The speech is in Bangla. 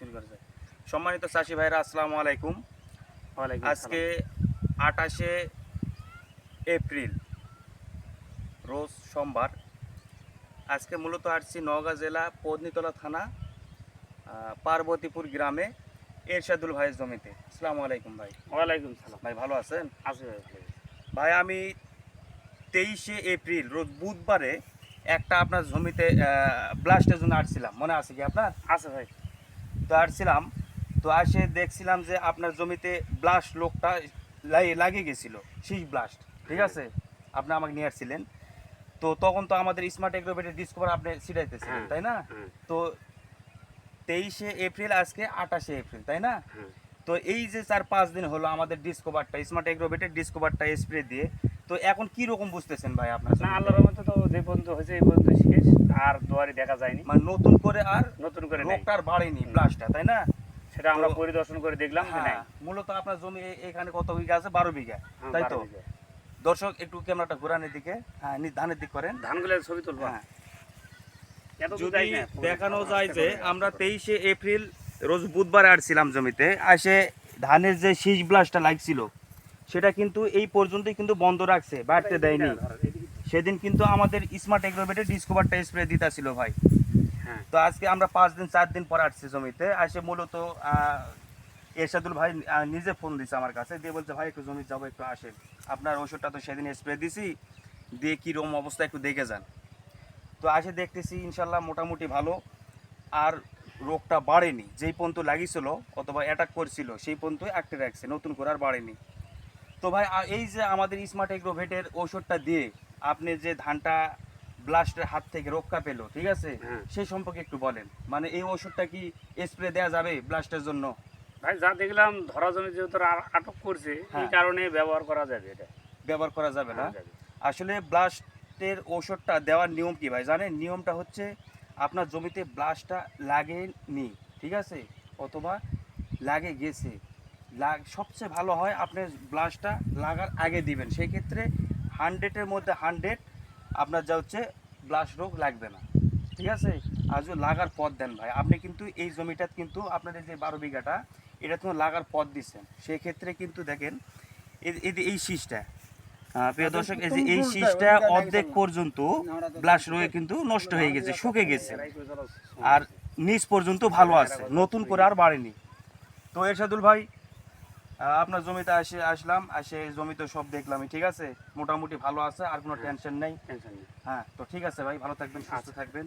শুরু করা যায়। সম্মানিত চাষি ভাইরা আসসালামু আলাইকুম। আজকে আটাশে এপ্রিল রোজ সোমবার। আজকে মূলত আসছি নওগাঁ জেলা পদ্নীতলা থানা পার্বতীপুর গ্রামে এরশাদুল ভাইয়ের জমিতে। আসসালামু আলাইকুম ভাই। ওয়ালাইকুম সালাম। ভাই ভালো আছেন? আছে ভাই, ভালো ভাই আমি তেইশে এপ্রিল রোজ বুধবারে একটা আপনার জমিতে ব্লাস্টের জন্য আসছিলাম। মনে আছে কি আপনার? আছে ভাই। তো আসছিলাম তো আসে দেখছিলাম যে আপনার জমিতে ব্লাস্ট লোকটা লাগিয়ে গেছিল শীষ ব্লাস্ট ঠিক আছে? আপনি আমাকে নিয়ে আসছিলেন। তো তখন তো আমাদের স্মার্ট এগ্রোভেটের ডিসকভার আপনি ছিটাইতেছিলেন। তাই না? তো তেইশে এপ্রিল আজকে আঠাশে এপ্রিল তাই না? তো এই যে চার পাঁচ দিন হলো আমাদের ডিসকভারটা স্মার্ট এগ্রোভেটের ডিসকভারটা স্প্রে দিয়ে তো এখন কি রকম বুঝতেছেন ভাই আপনার না আল্লাহর রহমতে তো যে পর্যন্ত হয়েছে এই পর্যন্ত শেষ আর দুয়ারি দেখা যায়নি। মানে নতুন করে আর নতুন করে রোগটা আর বাড়েনি ব্লাস্টটা তাই না? সেটা আমরা পরিদর্শন করে দেখলাম হ্যাঁ, মূলত আপনার জমি এখানে কত বিঘা আছে? বারো বিঘা তাই তো? দর্শক একটু ক্যামেরাটা ঘোরানোর দিকে হ্যাঁ ধানের দিক করেন। ধানগুলোর ছবি তুলবো। হ্যাঁ। যদি দেখানো যায় যে আমরা তেইশে এপ্রিল রোজ বুধবার আসছিলাম জমিতে আসে ধানের যে শীষ ব্লাস্টটা লাগছিল সেটা কিন্তু এই পর্যন্তই কিন্তু বন্ধ রাখছে বাড়তে দেয়নি। সেদিন কিন্তু আমাদের স্মার্ট এগ্রোভেটের ডিসকভারটা স্প্রে দিতেছিল ভাই। হ্যাঁ। তো আজকে আমরা পাঁচ দিন চার দিন পর আসছি জমিতে আসে মূলত এরশাদুল ভাই নিজে ফোন দিছে আমার কাছে দিয়ে বলছে ভাই একটু জমি যাব একটু আসেন। আপনার ওষুধটা তো সেদিন স্প্রে দিছি দিয়ে কীরকম অবস্থা একটু দেখে যান। তো আসে দেখতেছি ইনশাল্লাহ মোটামুটি ভালো। আর রোগটা বাড়েনি যেই পর্যন্ত লাগিয়েছিল অথবা অ্যাটাক করছিল সেই পর্যন্তই আটকে রাখছে নতুন করে আর বাড়েনি। তো ভাই এই যে আমাদের স্মার্ট এগ্রোভেটের ওষুধটা দিয়ে আপনি যে ধানটা ব্লাস্টের হাত থেকে রক্ষা পেল ঠিক আছে? হ্যাঁ। সেই সম্পর্কে একটু বলেন। মানে এই ওষুধটা কি স্প্রে দেওয়া যাবে ব্লাস্টের জন্য? ভাই যা দেখলাম ধরা জমি যেহেতু আটক করছে এই হ্যাঁ। কারণে ব্যবহার করা যাবে এটা। ব্যবহার করা যাবে না? আসলে ব্লাস্টের ওষুধটা দেওয়ার নিয়ম কি ভাই জানেন? নিয়মটা হচ্ছে আপনার জমিতে ব্লাস্টটা লাগেনি ঠিক আছে? অথবা লাগে গেছে। লাগ সবচেয়ে ভালো হয় আপনি ব্লাশটা লাগার আগে দিবেন। সেই ক্ষেত্রে হান্ড্রেডের মধ্যে হান্ড্রেড আপনার যা হচ্ছে ব্লাশ রোগ লাগবে না। ঠিক আছে? আর যদি লাগার পথ দেন ভাই আপনি কিন্তু এই জমিটা কিন্তু আপনাদের যে বারো বিঘাটা এটা তো লাগার পথ দিচ্ছেন। সেই ক্ষেত্রে কিন্তু দেখেন এই- এই যে এই শীষটা প্রিয় দর্শক এই যে এই শীষটা অর্ধেক পর্যন্ত ব্লাস্ট রয়ে কিন্তু নষ্ট হয়ে গেছে শুকে গেছে। আর নিচ পর্যন্ত ভালো আছে নতুন করে আর বাড়েনি। তো এরশাদুল ভাই আপনার জমিতে আসে আসলাম আসে জমিতে সব দেখলাম ঠিক আছে? মোটামুটি ভালো আছে আর কোনো টেনশন নেই। টেনশন নেই। হ্যাঁ তো ঠিক আছে ভাই ভালো থাকবেন সুস্থ থাকবেন।